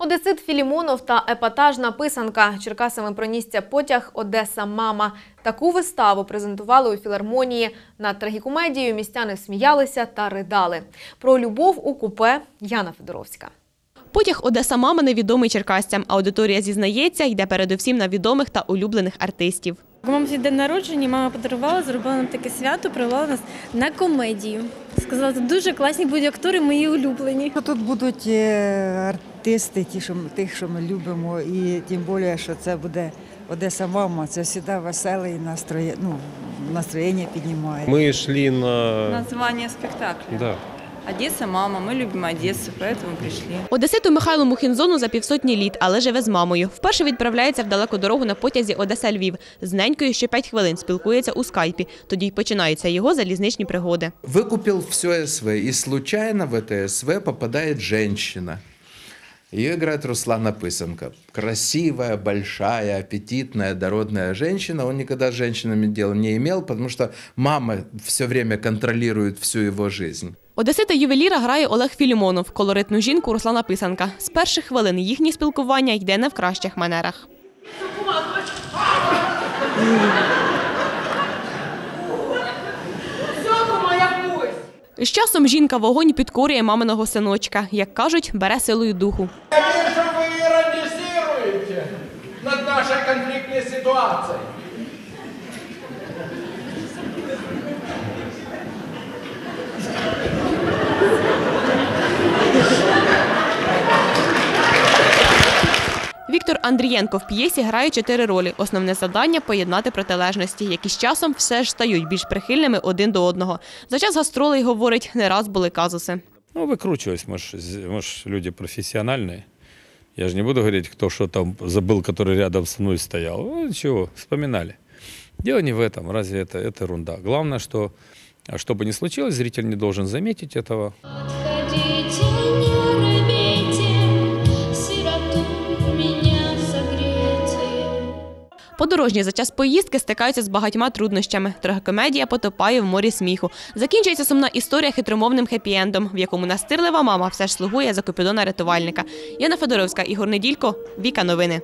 Одесит Філімонов та епатажна писанка. Черкасами пронісся потяг Одеса Мама. Таку виставу презентували у філармонії. Над трагікомедією містяни сміялися та ридали. Про любов у купе Яна Федоровська. Потяг Одеса мама невідомий черкасцям. Аудиторія зізнається, йде передусім на відомих та улюблених артистів. У мамі день народження, мама подарувала, зробила нам таке свято, привела нас на комедію. Сказала, тут дуже класні будуть актори, мої улюблені. Ну, Тут будуть е, артисти, ті, що ми, тих, що ми любимо, і тим більше, що це буде Одеса Мама, це завжди веселе і настроє, ну, настроєння піднімає. Мы шли на... Название спектакля. Да. Одесса, мама, мы любим Одессу, поэтому пришли. Одеситу Михайлу Мухінзону за півсотні літ, але живе з мамою. Вперше відправляється в далеку дорогу на потязі Одеса-Львів. З ненькою ще 5 хвилин спілкується у скайпі. Тоді й починаються його залізничні пригоди. Выкупил все СВ, и случайно в это СВ попадает женщина. Ее играет Руслана Пысенко. Красивая, большая, аппетитная, дородная женщина. Он никогда с женщинами дела не имел, потому что мама все время контролирует всю его жизнь. Одесита ювеліра грає Олег Філімонов, колоритну жінку Руслана Писанка. З перших хвилин їхнє спілкування йде не в кращих манерах. З часом жінка вогонь підкорює маминого синочка. Як кажуть, бере силою духу. Вижу, вы иронизируете над нашей конфликтной ситуацией. Віктор Андрієнко в п'єсі грає чотири ролі. Основне завдання поєднати протилежності, які з часом все ж стають більш прихильними один до одного. За час гастролей говорить, не раз були казуси. Ну, выкручиваюсь, мы ж, мы ж люди профессиональные. Я же не буду говорить, кто что там забыл, который рядом со мной стоял. Ну, ничего, вспоминали. Дело не в этом, разве это, это ерунда. Главное, что, а что бы ни случилось, зритель не должен заметить этого. Ходите, не Подорожні за час поїздки стикаються з багатьма труднощами. Трагікомедія потопає в морі сміху. Закінчується сумна історія хитромовним хеппі-ендом, в якому настирлива мама все ж слугує за купідона рятувальника. Яна Федоровська, Ігор Неділько, Віка Новини.